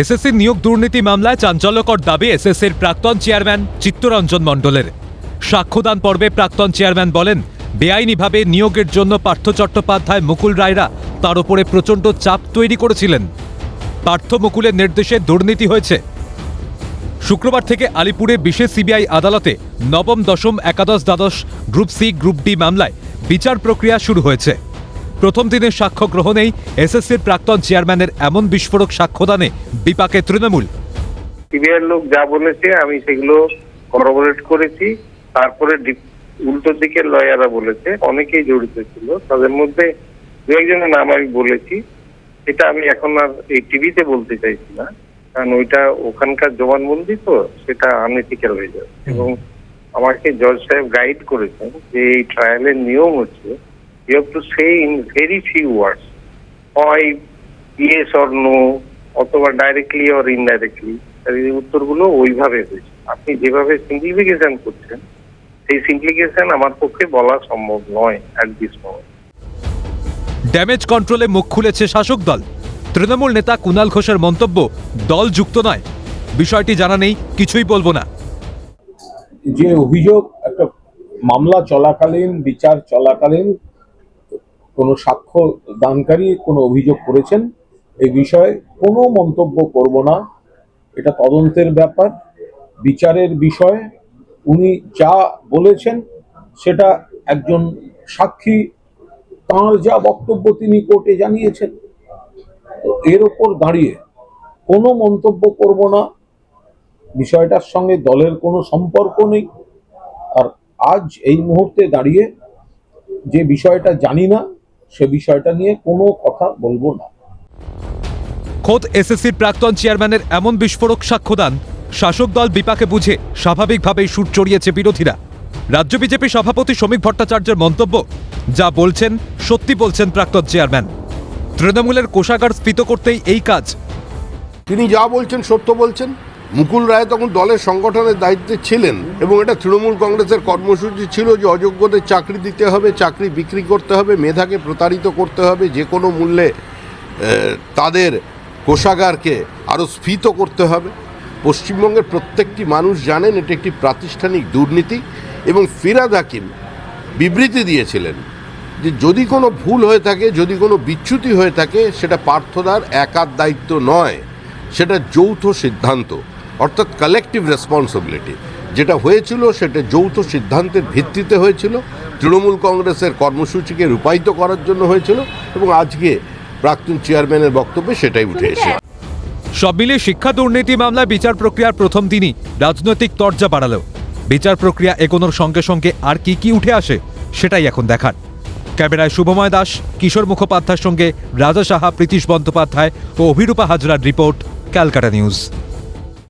SSC নিয়োগ দুর্নীতি মামলায় চাঞ্চল্যকর দাবি এসএসসির প্রাক্তন চেয়ারম্যান চিত্তরঞ্জন মণ্ডলের। সাক্ষ্যদান পর্বে প্রাক্তন চেয়ারম্যান বলেন, বেআইনিভাবে নিয়োগের জন্য পার্থ চট্টোপাধ্যায় মুকুল রায়রা তার উপরে প্রচণ্ড চাপ তৈরি করেছিলেন। পার্থ মুকুলের নির্দেশে দুর্নীতি হয়েছে। শুক্রবার থেকে আলিপুরে বিশেষ সিবিআই আদালতে নবম দশম একাদশ দ্বাদশ গ্রুপ সি গ্রুপ ডি মামলায় বিচার প্রক্রিয়া শুরু হয়েছে। প্রথম দিনের সাক্ষ্য গ্রহণেই এসএসসির প্রাক্তন চেয়ারম্যানের এমন বিস্ফোরক সাক্ষ্যদানে বিপাকে তৃণমূল। সিবিআই লোক যা বলেছে আমি সেগুলো করবোরেট করেছি। তারপরে উল্টো দিকে লয়াররা বলেছে অনেকেই জড়িত ছিল। তাদের মধ্যে দু একজনের নাম আমি বলেছি। এটা আমি এখন আর এই টিভিতে বলতে চাইছি না। কারণ ওইটা ওখানকার জবানবন্দি তো সেটা আনএথিক্যাল হয়ে যাবে। এবং আমাকে জজ সাহেব গাইড করেছেন যে এই ট্রায়ালের নিয়ম হচ্ছে you have to say in very few words হয় ইয়েস অর নো অথবা ডাইরেক্টলি অর ইনডাইরেক্টলি এই উত্তরগুলো ওইভাবে হয়েছে। আপনি যেভাবে সিম্পলিফিকেশন করছেন সেই সিম্পলিফিকেশন আমার পক্ষে বলা সম্ভব নয় অ্যাট দিস মোমেন্ট ড্যামেজ কন্ট্রোলে মুখ খুলেছে শাসক দল। তৃণমূল নেতা কুণাল ঘোষের মন্তব্য দল যুক্ত নয়। বিষয়টি জানা নেই কিছুই বলব না। যে অভিযোগ একটা মামলা চলাকালীন বিচার চলাকালীন কোনো সাক্ষ্য দানকারী কোনো অভিযোগ করেছেন এই বিষয়ে কোনো মন্তব্য করব না। এটা তদন্তের ব্যাপার, বিচারের বিষয় উনি যা বলেছেন সেটা একজন সাক্ষী, তাঁর যা বক্তব্য তিনি কোর্টে জানিয়েছেন। তো এর ওপর দাঁড়িয়ে কোনো মন্তব্য করব না। বিষয়টার সঙ্গে দলের কোনো সম্পর্ক নেই। আর আজ এই মুহূর্তে দাঁড়িয়ে যে বিষয়টা জানি না সে বিষয়টা নিয়ে কোনো কথা বলব না। খোদ এসএসসির প্রাক্তন চেয়ারম্যানের এমন বিস্ফোরক সাক্ষ্যদান শাসক দল বিপাকে বুঝে স্বাভাবিকভাবেই সুর চড়িয়েছে বিরোধীরা। রাজ্য বিজেপি সভাপতি শ্রমিক ভট্টাচার্যের মন্তব্য যা বলছেন সত্যি বলছেন প্রাক্তন চেয়ারম্যান। তৃণমূলের কোষাগার স্ফীত করতেই এই কাজ। তিনি যা বলছেন সত্য বলছেন। মুকুল রায় তখন দলের সংগঠনের দায়িত্বে ছিলেন এবং এটা তৃণমূল কংগ্রেসের কর্মসূচি ছিল যে অযোগ্যদের চাকরি দিতে হবে, চাকরি বিক্রি করতে হবে, মেধাকে প্রতারিত করতে হবে, যে কোনো মূল্যে তাদের কোষাগারকে আরও স্ফীত করতে হবে। পশ্চিমবঙ্গের প্রত্যেকটি মানুষ জানেন এটি একটি প্রাতিষ্ঠানিক দুর্নীতি এবং ফিরাদ হাকিম বিবৃতি দিয়েছিলেন যে যদি কোনো ভুল হয়ে থাকে, যদি কোনো বিচ্যুতি হয়ে থাকে, সেটা পার্থদার একার দায়িত্ব নয়, সেটা যৌথ সিদ্ধান্ত। অর্থাৎ কালেকটিভ রেসপন্সিবিলিটি যেটা হয়েছিল, সেটা যৌথ সিদ্ধান্তের ভিত্তিতে হয়েছিল। তৃণমূল কংগ্রেসের কর্মসূচিকে রূপায়িত করার জন্য হয়েছিল এবং আজকে প্রাক্তন চেয়ারম্যানের বক্তব্যে সেটাই উঠে এসেছে। সব মিলিয়ে শিক্ষা দুর্নীতি মামলায় বিচার প্রক্রিয়ার প্রথম দিনই রাজনৈতিক তর্জা বাড়ালো। বিচার প্রক্রিয়া এগোনোর সঙ্গে সঙ্গে আর কি কি উঠে আসে, সেটাই এখন দেখার। ক্যামেরায় শুভময় দাস, কিশোর মুখোপাধ্যায়ের সঙ্গে রাজা সাহা, প্রীতিশ বন্দ্যোপাধ্যায় ও অভিরূপা হাজরার রিপোর্ট, ক্যালকাটা নিউজ।